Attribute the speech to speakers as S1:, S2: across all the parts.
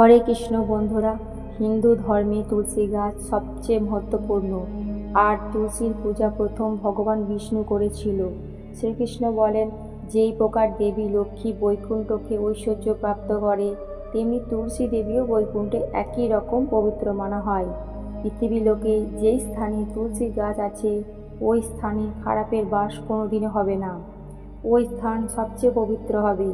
S1: হরে কৃষ্ণ বন্ধুরা, হিন্দু ধর্মে তুলসী গাছ সবচেয়ে মহত্বপূর্ণ। আর তুলসীর পূজা প্রথম ভগবান বিষ্ণু করেছিল। শ্রীকৃষ্ণ বলেন, যেই প্রকার দেবী লক্ষ্মী বৈকুণ্ঠকে ঐশ্বর্য প্রাপ্ত করে, তেমনি তুলসী দেবীও বৈকুণ্ঠে একই রকম পবিত্র মানা হয়। পৃথিবী লোকে যেই স্থানে তুলসী গাছ আছে, ওই স্থানে খারাপের বাস কোনোদিনও হবে না। ওই স্থান সবচেয়ে পবিত্র হবে।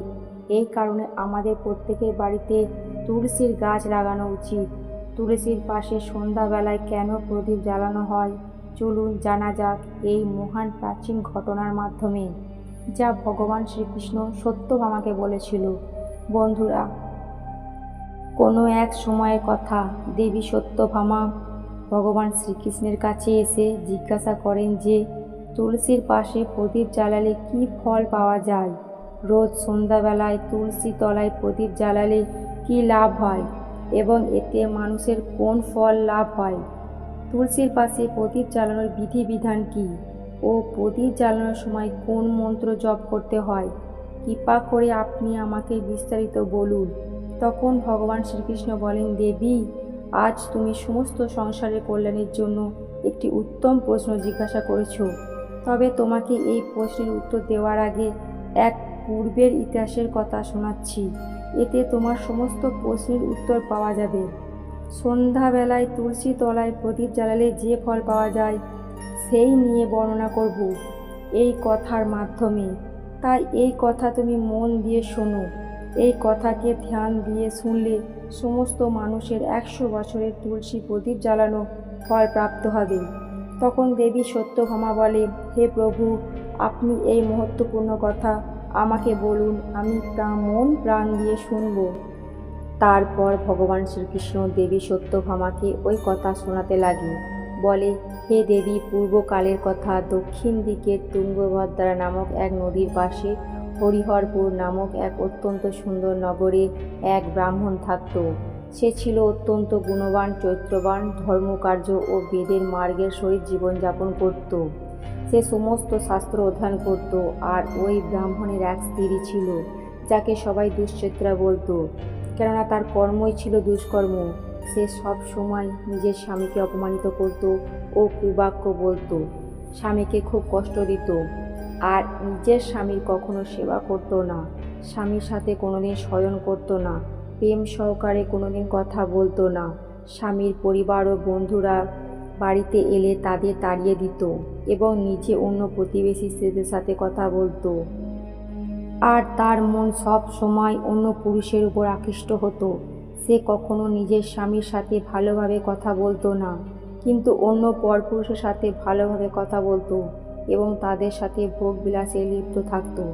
S1: এই কারণে আমাদের প্রত্যেকের বাড়িতে তুলসীর গাছ লাগানো উচিত। তুলসীর পাশে সন্ধ্যাবেলায় কেন প্রদীপ জ্বালানো হয়? চলুন জানা যাক এই মহান প্রাচীন ঘটনার মাধ্যমে, যা ভগবান শ্রীকৃষ্ণ সত্যভামাকে বলেছিল। বন্ধুরা, কোনো এক সময়ের কথা দেবী সত্যভামা ভগবান শ্রীকৃষ্ণের কাছে এসে জিজ্ঞাসা করেন যে, তুলসীর পাশে প্রদীপ জ্বালালে কি ফল পাওয়া যায়? রোজ সন্ধ্যাবেলায় তুলসী তলায় প্রদীপ জ্বালালে কি লাভ হয়? এবং এতে মানুষের কোন ফল লাভ হয়? তুলসীর পাশে প্রদীপ জ্বালানোর বিধিবিধান কী? ও প্রদীপ জ্বালানোর সময় কোন মন্ত্র জপ করতে হয়? কৃপা করে আপনি আমাকে বিস্তারিত বলুন। তখন ভগবান শ্রীকৃষ্ণ বলেন, দেবী, আজ তুমি সমস্ত সংসারের কল্যাণের জন্য একটি উত্তম প্রশ্ন জিজ্ঞাসা করেছ। তবে তোমাকে এই প্রশ্নের উত্তর দেওয়ার আগে এক পূর্বের ইতিহাসের কথা শোনাচ্ছি। এতে তোমার সমস্ত প্রশ্নের উত্তর পাওয়া যাবে। সন্ধ্যাবেলায় তুলসী তলায় প্রদীপ জ্বালালে যে ফল পাওয়া যায়, সেই নিয়ে বর্ণনা করব। এই কথার মাধ্যমে। তাই এই কথা তুমি মন দিয়ে শোনো। এই কথাকে ধ্যান দিয়ে শুনলে সমস্ত মানুষের একশো বছরের তুলসী প্রদীপ জ্বালানো ফল প্রাপ্ত হবে। তখন দেবী সত্যভামা বলে, হে প্রভু, আপনি এই মহত্বপূর্ণ কথা আমাকে বলুন, আমি মন প্রাণ দিয়ে শুনব? তারপর ভগবান শ্রীকৃষ্ণ দেবী সত্যভামাকে ওই কথা শোনাতে লাগে বলে, হে দেবী, পূর্বকালের কথা দক্ষিণ দিকের তুঙ্গভদ্রা নামক এক নদীর পাশে হরিহরপুর নামক এক অত্যন্ত সুন্দর নগরে এক ব্রাহ্মণ থাকত। সে ছিল অত্যন্ত গুণবান, চৈত্রবান, ধর্মকার্য ও বেদের মার্গের সহিত জীবনযাপন করত। সে সমস্ত শাস্ত্র অধ্যয়ন করত আর ওই ব্রাহ্মণের এক স্ত্রী ছিল, যাকে সবাই দুশ্চৈত্রা বলতো। কেননা তার কর্মই ছিল দুষ্কর্ম। সে সব সময় নিজের স্বামীকে অপমানিত করত ও কুবাক্য বলতো। স্বামীকে খুব কষ্ট দিত। আর নিজের স্বামীর কখনো সেবা করত না। স্বামীর সাথে কোনোদিন শয়ন করত না। প্রেম সহকারে কোনোদিন কথা বলতো না। স্বামীর পরিবার ও বন্ধুরা বাড়িতে এলে তাদের তাড়িয়ে দিত এবং নিজে অন্য প্রতিবেশী স্ত্রীদের সাথে কথা বলতো। আর তার মন সব সময় অন্য পুরুষের উপর আকৃষ্ট হতো। সে কখনো নিজের স্বামীর সাথে ভালোভাবে কথা বলতো না, কিন্তু অন্য পরপুরুষের সাথে ভালোভাবে কথা বলতো এবং তাদের সাথে ভোগ বিলাসে লিপ্ত থাকতো।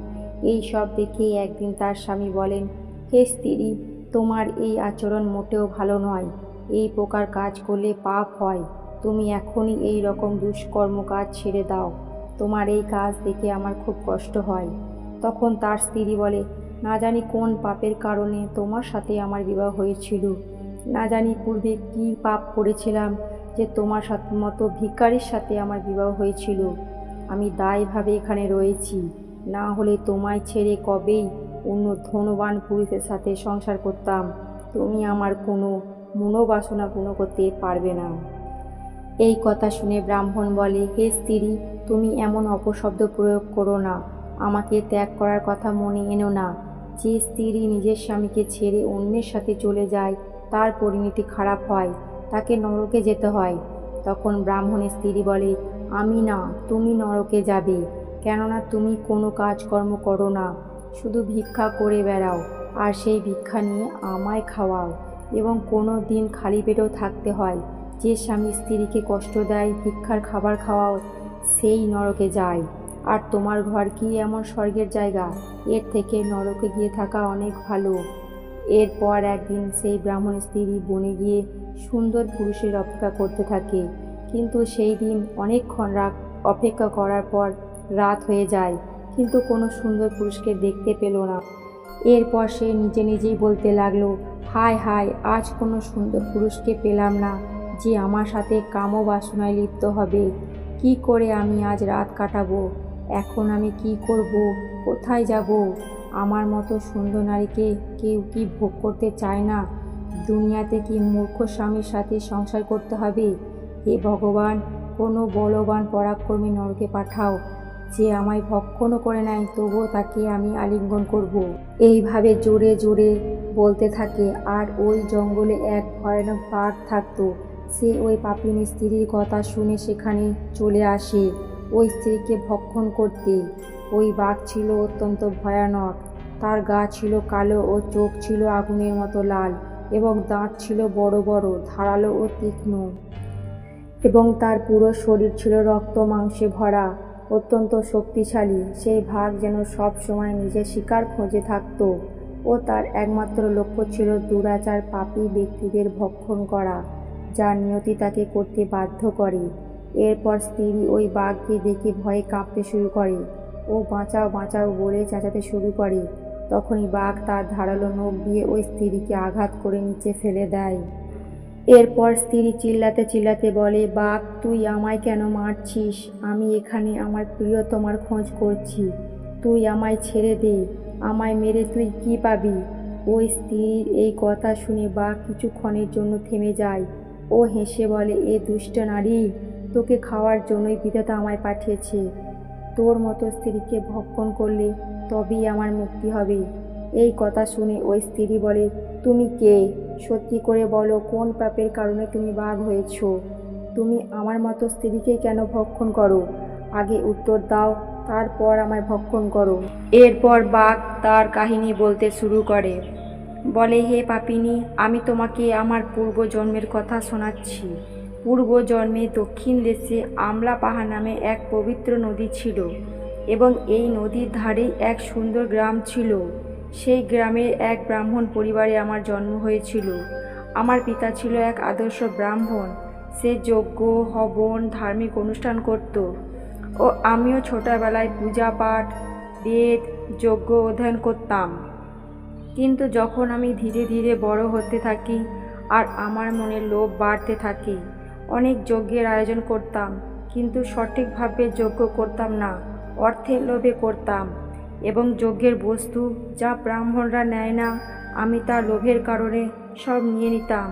S1: এই সব দেখে একদিন তার স্বামী বলেন, হে স্ত্রী, তোমার এই আচরণ মোটেও ভালো নয়। এই প্রকার কাজ করলে পাপ হয়। তুমি এখনই এই রকম দুষ্কর্ম কাজ ছেড়ে দাও। তোমার এই কাজ দেখে আমার খুব কষ্ট হয়। তখন তার স্ত্রী বলে, না জানি কোন পাপের কারণে তোমার সাথে আমার বিবাহ হয়েছিল। না জানি পূর্বে কী পাপ করেছিলাম যে তোমার সাথে, মতো ভিকারির সাথে আমার বিবাহ হয়েছিল। আমি দায়ভাবে এখানে রয়েছি। না হলে তোমায় ছেড়ে কবেই অন্য ধনবান পুরুষের সাথে সংসার করতাম। তুমি আমার কোনো মনোবাসনা পূর্ণ করতে পারবে না। এই কথা শুনে ব্রাহ্মণ বলে, হে স্ত্রী, তুমি এমন অপশব্দ প্রয়োগ করো না। আমাকে ত্যাগ করার কথা মনে এনো না। যে স্ত্রী নিজের স্বামীকে ছেড়ে অন্যের সাথে চলে যায়, তার পরিণতি খারাপ হয়, তাকে নরকে যেতে হয়। তখন ব্রাহ্মণের স্ত্রী বলে, আমি না, তুমি নরকে যাবে। কেননা তুমি কোনো কাজকর্ম করো না। শুধু ভিক্ষা করে বেড়াও, আর সেই ভিক্ষা নিয়ে আমায় খাওয়াও এবং কোনো দিন খালি পেটেও থাকতে হয়। যে স্বামী স্ত্রীকে কষ্ট দেয়, ভিক্ষার খাবার খাওয়াও, সেই নরকে যায়। আর তোমার ঘর কি এমন স্বর্গের জায়গা? এর থেকে নরকে গিয়ে থাকা অনেক ভালো। এরপর একদিন সেই ব্রাহ্মণ স্ত্রী বনে গিয়ে সুন্দর পুরুষের অপেক্ষা করতে থাকে। কিন্তু সেই দিন অনেকক্ষণ রাত অপেক্ষা করার পর রাত হয়ে যায়, কিন্তু কোনো সুন্দর পুরুষকে দেখতে পেল না। এরপর সে নিজে নিজেই বলতে লাগল, হায় হায়, আজ কোনো সুন্দর পুরুষকে পেলাম না। যে আমার সাথে কাম বাসনায় লিপ্ত হবে। কি করে আমি আজ রাত কাটাবো? এখন আমি কি করব? কোথায় যাব? আমার মতো সুন্দর নারীকে কেউ কি ভোগ করতে চায় না? দুনিয়াতে কি মূর্খ স্বামীর সাথে সংসার করতে হবে? হে ভগবান, কোনো বলবান পরাক্রমী নরকে পাঠাও। যে আমায় ভক্ষণও করে নাই, তবুও তাকে আমি আলিঙ্গন করব। এইভাবে জোরে জোরে বলতে থাকে, আর ওই জঙ্গলে এক ভয়ানক বাঘ থাকতো। সে ওই পাপিনী স্ত্রীর কথা শুনে সেখানে চলে আসে। ওই স্ত্রীকে ভক্ষণ করতে। ওই বাঘ ছিল অত্যন্ত ভয়ানক। তার গা ছিল কালো ও চোখ ছিল আগুনের মতো লাল এবং দাঁত ছিল বড় বড়, ধারালো ও তীক্ষ্ণ। এবং তার পুরো শরীর ছিল রক্ত মাংসে ভরা, অত্যন্ত শক্তিশালী। সেই ভাগ যেন সব সময় নিজের শিকার খোঁজে থাকত ও তার একমাত্র লক্ষ্য ছিল দুরাচার পাপী ব্যক্তিদের ভক্ষণ করা। যা নিয়তি তাকে করতে বাধ্য করে। এরপর স্ত্রী ওই বাঘকে দেখে ভয়ে কাঁপতে শুরু করে। ও বাঁচাও বাঁচাও বলে চেঁচাতে শুরু করে। তখনই বাঘ তার ধারালো নখ দিয়ে ওই স্ত্রীকে আঘাত করে নিচে ফেলে দেয়। এরপর স্ত্রী চিল্লাতে চিল্লাতে বলে, বাঘ, তুই আমায় কেন মারছিস? আমি এখানে আমার প্রিয় তোমার খোঁজ করছি। তুই আমায় ছেড়ে দে, আমায় মেরে তুই কি পাবি? ওই স্ত্রীর এই কথা শুনে বাঘ কিছুক্ষণের জন্য থেমে যায়। ও হেসে বলে, এ দুষ্ট নারী, তোকে খাওয়ার জন্যই বিধাতা আমায় পাঠিয়েছে। তোর মতো স্ত্রীকে ভক্ষণ করলে তবেই আমার মুক্তি হবে। এই কথা শুনে ওই স্ত্রী বলে, তুমি কে? সত্যি করে বলো, কোন পাপের কারণে তুমি বাঘ হয়েছ? তুমি আমার মতো স্ত্রীকে কেন ভক্ষণ করো? আগে উত্তর দাও, তারপর আমায় ভক্ষণ করো। এরপর বাঘ তার কাহিনী বলতে শুরু করে। বলে, হে পাপিনী, আমি তোমাকে আমার পূর্বজন্মের কথা শোনাচ্ছি। পূর্বজন্মে দক্ষিণ দেশে আমলা পাহাড় নামে এক পবিত্র নদী ছিল এবং এই নদীর ধারেই এক সুন্দর গ্রাম ছিল। সেই গ্রামের এক ব্রাহ্মণ পরিবারে আমার জন্ম হয়েছিল। আমার পিতা ছিল এক আদর্শ ব্রাহ্মণ। সে যজ্ঞ, হবন, ধার্মিক অনুষ্ঠান করত ও আমিও ছোটবেলায় পূজা পাঠ, বেদ, যজ্ঞ অধ্যয়ন করতাম। কিন্তু যখন আমি ধীরে ধীরে বড় হতে থাকি আর আমার মনে লোভ বাড়তে থাকে, অনেক যজ্ঞের আয়োজন করতাম, কিন্তু সঠিকভাবে যজ্ঞ করতাম না, অর্থের লোভে করতাম এবং যজ্ঞের বস্তু যা ব্রাহ্মণরা নেয় না, আমি তা লোভের কারণে সব নিয়ে নিতাম।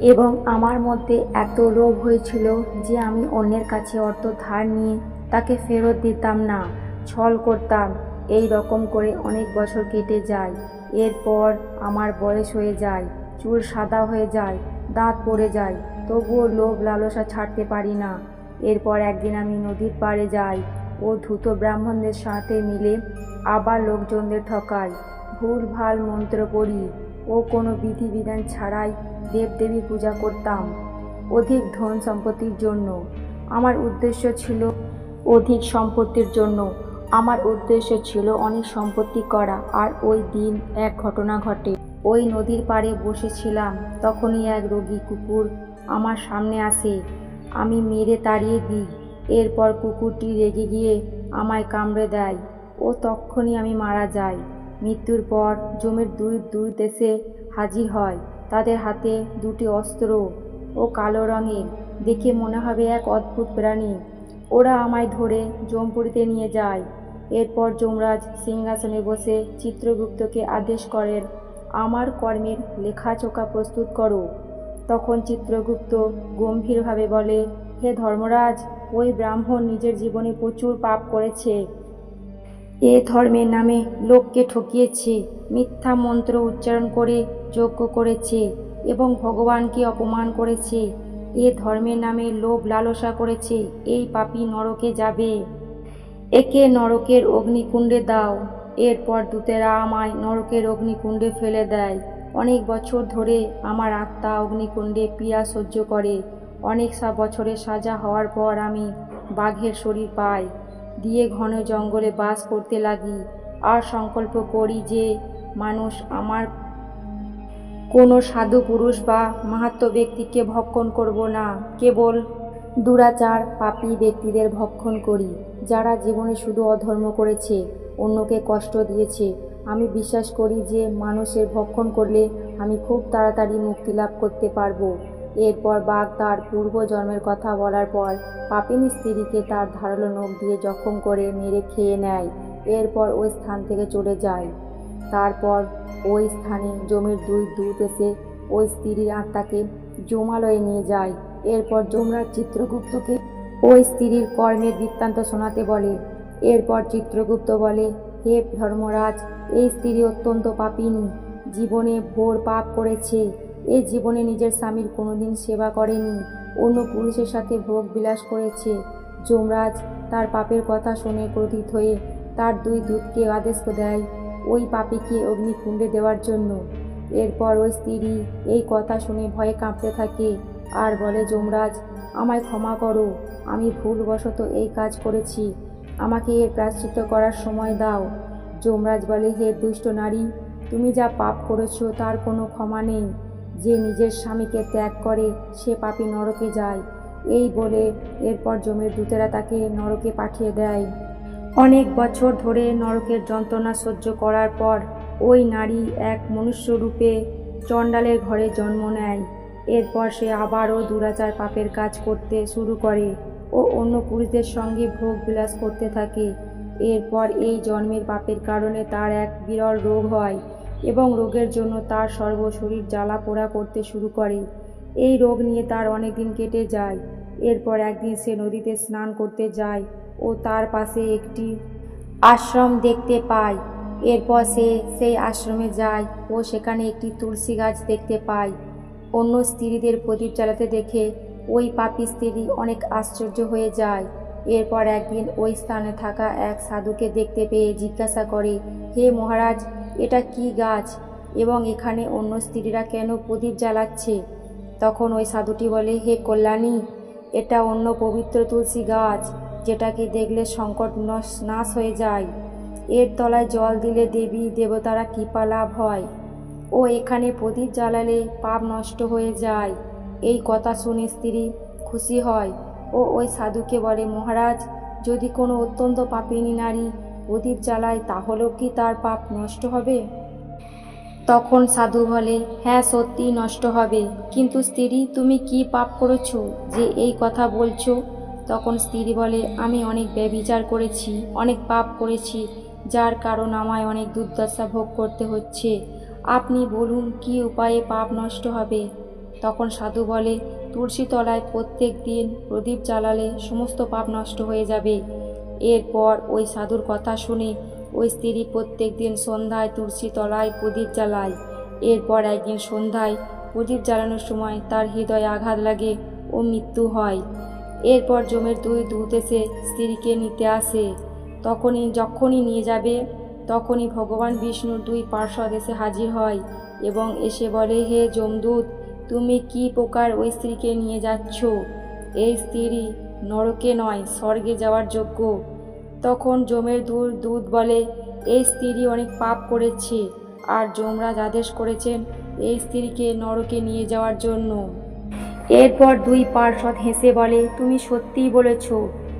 S1: এবং আমার মধ্যে এত লোভ হয়েছিল যে আমি অন্যের কাছে অর্থ ধার নিয়ে তাকে ফেরত দিতাম না, ছল করতাম। এই রকম করে অনেক বছর কেটে যায়। এরপর আমার বয়স হয়ে যায়, চুল সাদা হয়ে যায়, দাঁত পড়ে যায়, তবুও লোভ লালসা ছাড়তে পারি না। এরপর একদিন আমি নদীর পাড়ে যাই ও ধূত ব্রাহ্মণদের সাথে মিলে আবার লোকজনদের ঠকাই। ভুল ভালো মন্ত্র পড়ি, ও কোনো বিধিবিধান ছাড়াই দেবদেবী পূজা করতাম। অধিক ধন সম্পত্তির জন্য। আমার উদ্দেশ্য ছিল অধিক সম্পত্তির জন্য। আমার উদ্দেশ্য ছিল অনেক সম্পত্তি করা, আর ওই দিন এক ঘটনা ঘটে। ওই নদীর পাড়ে বসেছিলাম, তখনই এক রোগী কুকুর আমার সামনে আসে। আমি মেরে তাড়িয়ে দিই, এরপর কুকুরটি রেগে গিয়ে আমায় কামড়ে দেয়। ও তক্ষণই আমি মারা যাই। মৃত্যুর পর জমির দুই দুই দেশে হাজির হয়। তাদের হাতে দুটি অস্ত্র ও কালো রঙের, দেখে মনে হবে এক অদ্ভুত প্রাণী। ওরা আমায় ধরে জমপুরিতে নিয়ে যায়। এরপর যমরাজ সিংহাসনে বসে চিত্রগুপ্তকে আদেশ করেন, আমার কর্মের লেখাচোকা প্রস্তুত করো। তখন চিত্রগুপ্ত গম্ভীরভাবে বলে, হে ধর্মরাজ, ওই ব্রাহ্মণ নিজের জীবনে প্রচুর পাপ করেছে। এ ধর্মের নামে লোককে ঠকিয়েছে, মিথ্যা মন্ত্র উচ্চারণ করে যজ্ঞ করেছে এবং ভগবানকে অপমান করেছে। এ ধর্মের নামে লোভ লালসা করেছে, এই পাপী নরকে যাবে। একে নরকের অগ্নিকুণ্ডে দাও। এরপর দূতেরা আমায় নরকের অগ্নিকুণ্ডে ফেলে দেয়। অনেক বছর ধরে আমার আত্মা অগ্নিকুণ্ডে পীড়া সহ্য করে। অনেক সা বছরের সাজা হওয়ার পর আমি বাঘের শরীর পাই। দিয়ে ঘন জঙ্গলে বাস করতে লাগি। আর সংকল্প করি যে মানুষ আমার কোনো সাধু পুরুষ বা মাহাত্ম ব্যক্তিকে ভক্ষণ করব না। কেবল দুরাচার, পাপী ব্যক্তিদের ভক্ষণ করি, যারা জীবনে শুধু অধর্ম করেছে, অন্যকে কষ্ট দিয়েছে। আমি বিশ্বাস করি যে মানুষের ভক্ষণ করলে আমি খুব তাড়াতাড়ি মুক্তি লাভ করতে পারব। এরপর বাঘ তার পূর্বজন্মের কথা বলার পর পাপিনী স্ত্রীকে তার ধারালো নখ দিয়ে জখম করে মেরে খেয়ে নেয়। এরপর ওই স্থান থেকে চলে যায়। তারপর ওই স্থানে জমির দুই দূত এসে ওই স্ত্রীর আত্মাকে জমালয়ে নিয়ে যায়। এরপর যমরাজ চিত্রগুপ্তকে ওই স্ত্রীর কর্মের বৃত্তান্ত শোনাতে বলে। এরপর চিত্রগুপ্ত বলে, হে ধর্মরাজ, এই স্ত্রী অত্যন্ত পাপিনী। জীবনে ভোর পাপ করেছে। এ জীবনে নিজের স্বামীর কোনোদিন সেবা করেনি। অন্য পুরুষের সাথে ভোগ বিলাস করেছে। যমরাজ তার পাপের কথা শুনে ক্রোধিত হয়ে তার দুই দূতকে আদেশ দেয় ওই পাপিকে অগ্নিকুণ্ডে দেওয়ার জন্য। এরপর ওই স্ত্রী এই কথা শুনে ভয়ে কাঁপতে থাকে। আর বলে, যমরাজ, আমায় ক্ষমা করো। আমি ভুলবশত এই কাজ করেছি। আমাকে এর প্রায়শ্চিত্ত করার সময় দাও। যমরাজ বলে, হে দুষ্ট নারী, তুমি যা পাপ করেছ তার কোনো ক্ষমা নেই। যে নিজের স্বামীকে ত্যাগ করে, সে পাপী নরকে যায়। এই বলে এরপর জমের দূতেরা তাকে নরকে পাঠিয়ে দেয়। অনেক বছর ধরে নরকের যন্ত্রণা সহ্য করার পর ওই নারী এক মনুষ্যরূপে চণ্ডালের ঘরে জন্ম নেয়। এরপর সে আবারও দুরাচার পাপের কাজ করতে শুরু করে ও অন্য পুরুষদের সঙ্গে ভোগ বিলাস করতে থাকে। এরপর এই জন্মের পাপের কারণে তার এক বিরল রোগ হয় এবং রোগের জন্য তার সর্ব শরীর জ্বালা পোড়া করতে শুরু করে। এই রোগ নিয়ে তার অনেক দিন কেটে যায়। এরপর একদিন সে নদীতে স্নান করতে যায় ও তার পাশে একটি আশ্রম দেখতে পায়। এরপর সে সেই আশ্রমে যায় ও সেখানে একটি তুলসী গাছ দেখতে পায়। অন্য স্ত্রীদের প্রদীপ জ্বালাতে দেখে ওই পাপী স্ত্রী অনেক আশ্চর্য হয়ে যায়। এরপর একদিন ওই স্থানে থাকা এক সাধুকে দেখতে পেয়ে জিজ্ঞাসা করে, হে মহারাজ, এটা কি গাছ? এবং এখানে অন্য স্ত্রীরা কেন প্রদীপ জ্বালাচ্ছে? তখন ওই সাধুটি বলে, হে কল্যাণী, এটা অন্য পবিত্র তুলসী গাছ, যেটাকে দেখলে সংকট নশ- নাশ হয়ে যায়। এর তলায় জল দিলে দেবী দেবতারা কৃপা লাভ হয়। ও এখানে প্রদীপ জ্বালালে পাপ নষ্ট হয়ে যায়। এই কথা শুনে স্ত্রী খুশি হয় ও ওই সাধুকে বলে, মহারাজ, যদি কোনো অত্যন্ত পাপিনী নারী প্রদীপ জ্বালায় তাহলেও কি তার পাপ নষ্ট হবে? তখন সাধু বলে হ্যাঁ সত্যি নষ্ট হবে। কিন্তু স্ত্রী, তুমি কি পাপ করেছ যে এই কথা বলছো? তখন স্ত্রী বলে, আমি অনেক ব্যবিচার করেছি, অনেক পাপ করেছি, যার কারণ আমায় অনেক দুর্দশা ভোগ করতে হচ্ছে। আপনি বলুন কি উপায়ে পাপ নষ্ট হবে? তখন সাধু বলে তুলসী তলায় প্রত্যেক দিন প্রদীপ জ্বালালে সমস্ত পাপ নষ্ট হয়ে যাবে। এরপর ওই সাধুর কথা শুনে ওই স্ত্রী প্রত্যেক দিন সন্ধ্যায় তুলসী তলায় প্রদীপ জ্বালায়। এরপর একদিন সন্ধ্যায় প্রদীপ জ্বালানোর সময় তার হৃদয়ে আঘাত লাগে ও মৃত্যু হয়। এরপর জমের দুই দূত এসে স্ত্রীকে নিতে আসে। তখনই যখনই নিয়ে যাবে তখনই ভগবান বিষ্ণুর দুই পার্শ্বদ এসে হাজির হয় এবং এসে বলে, হে যমদূত, তুমি কি প্রকার ওই স্ত্রীকে নিয়ে যাচ্ছ? এই স্ত্রী নরকে নয়, স্বর্গে যাওয়ার যোগ্য। তখন যমের দূর দূত বলে, এই স্ত্রী অনেক পাপ করেছে, আর যমরাজ আদেশ করেছেন এই স্ত্রীকে নরকে নিয়ে যাওয়ার জন্য। এরপর দুই পার্শ্বদ হেসে বলে, তুমি সত্যিই বলেছ,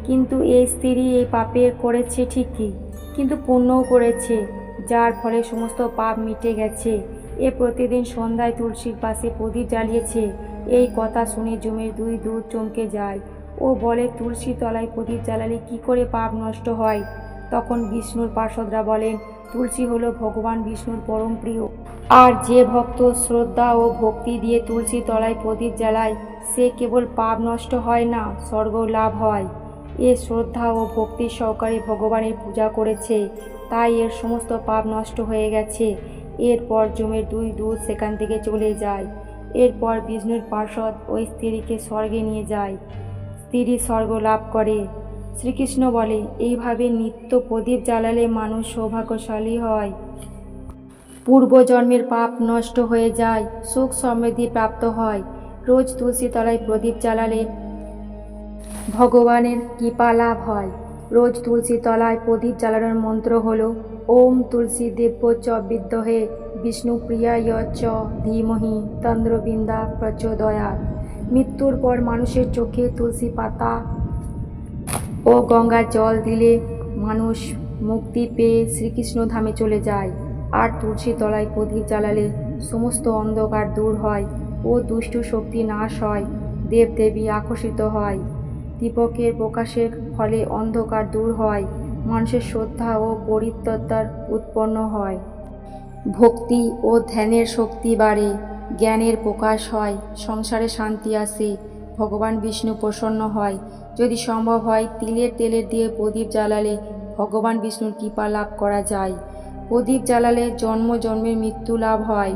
S1: কিন্তু এই স্ত্রী এই পাপে করেছে ঠিকই। কিন্তু পুণ্যও করেছে, যার ফলে সমস্ত পাপ মিটে গেছে। এ প্রতিদিন সন্ধ্যায় তুলসীর পাশে প্রদীপ জ্বালিয়েছে। এই কথা শুনে জমির দুই দূর চমকে যায়। ও বলে তুলসী তলায় প্রদীপ জ্বালালে কি করে পাপ নষ্ট হয়? তখন বিষ্ণুর পার্শ্বদরা বলেন, তুলসী হলো ভগবান বিষ্ণুর পরম প্রিয়। আর যে ভক্ত শ্রদ্ধা ও ভক্তি দিয়ে তুলসী তলায় প্রদীপ জ্বালায়, সে কেবল পাপ নষ্ট হয় না, স্বর্গ লাভ হয়। এ শ্রদ্ধা ও ভক্তি সহকারে ভগবানের পূজা করেছে। তাই এর সমস্ত পাপ নষ্ট হয়ে গেছে। এরপর জমের দুই দূত সেখান থেকে চলে যায়। এরপর বিষ্ণুর পার্শ্বদ ওই স্ত্রীকে স্বর্গে নিয়ে যায়। স্ত্রী স্বর্গ লাভ করে। শ্রীকৃষ্ণ বলে, এইভাবে নিত্য প্রদীপ জ্বালালে মানুষ সৌভাগ্যশালী হয়। পূর্বজন্মের পাপ নষ্ট হয়ে যায়, সুখ সমৃদ্ধি প্রাপ্ত হয়। রোজ তুলসী তলায় প্রদীপ জ্বালালে ভগবানের কৃপা লাভ হয়। রোজ তুলসী তলায় প্রদীপ জ্বালানোর মন্ত্র হল, ওম তুলসী দেব্য চ বিদ্যহে বিষ্ণুপ্রিয়ায় চ ধীমহি তন্দ্রবিন্দা প্রচোদয়া মৃত্যুর পর মানুষের চোখে তুলসী পাতা ও গঙ্গা জল দিলে মানুষ মুক্তি পেয়ে শ্রীকৃষ্ণ ধামে চলে যায়। আর তুলসী তলায় প্রদীপ জ্বালালে সমস্ত অন্ধকার দূর হয় ও দুষ্টু শক্তি নাশ হয়, দেবদেবী আকর্ষিত হয়। দীপকের প্রকাশের ফলে অন্ধকার দূর হয়, মানুষের শ্রদ্ধা ও পরিত্রতার উৎপন্ন হয়। ভক্তি ও ধ্যানের শক্তি বাড়ে, জ্ঞানের প্রকাশ হয়, সংসারে শান্তি আসে, ভগবান বিষ্ণু প্রসন্ন হয়। যদি সম্ভব হয়, তিলের তেলের দিয়ে প্রদীপ জ্বালালে ভগবান বিষ্ণুর কৃপা লাভ করা যায়। প্রদীপ জ্বালালে জন্ম জন্মের মৃত্যু লাভ হয়।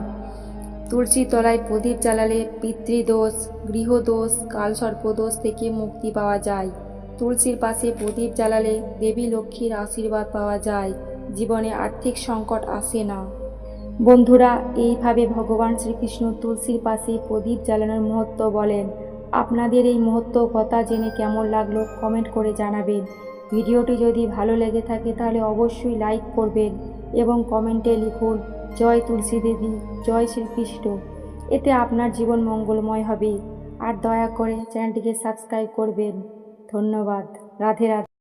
S1: তুলসী তলায় প্রদীপ জ্বালালে পিতৃদোষ, গৃহদোষ, কালসর্পদোষ থেকে মুক্তি পাওয়া যায়। তুলসীর পাশে প্রদীপ জ্বালালে দেবী লক্ষ্মীর আশীর্বাদ পাওয়া যায়। জীবনে আর্থিক সংকট আসে না। বন্ধুরা, এইভাবে ভগবান শ্রীকৃষ্ণ তুলসীর পাশে প্রদীপ জ্বালানোর মহত্ব বলেন। আপনাদের এই মহত্ব কথা জেনে কেমন লাগল কমেন্ট করে জানাবেন। ভিডিওটি যদি ভালো লেগে থাকে তাহলে অবশ্যই লাইক করবেন এবং কমেন্টে লিখুন জয় তুলসী দেবী, জয় শ্রীকৃষ্ণ। এতে আপনার জীবন মঙ্গলময় হবে। আর দয়া করে চ্যানেলটিকে সাবস্ক্রাইব করবেন। ধন্যবাদ। রাধে রাধে।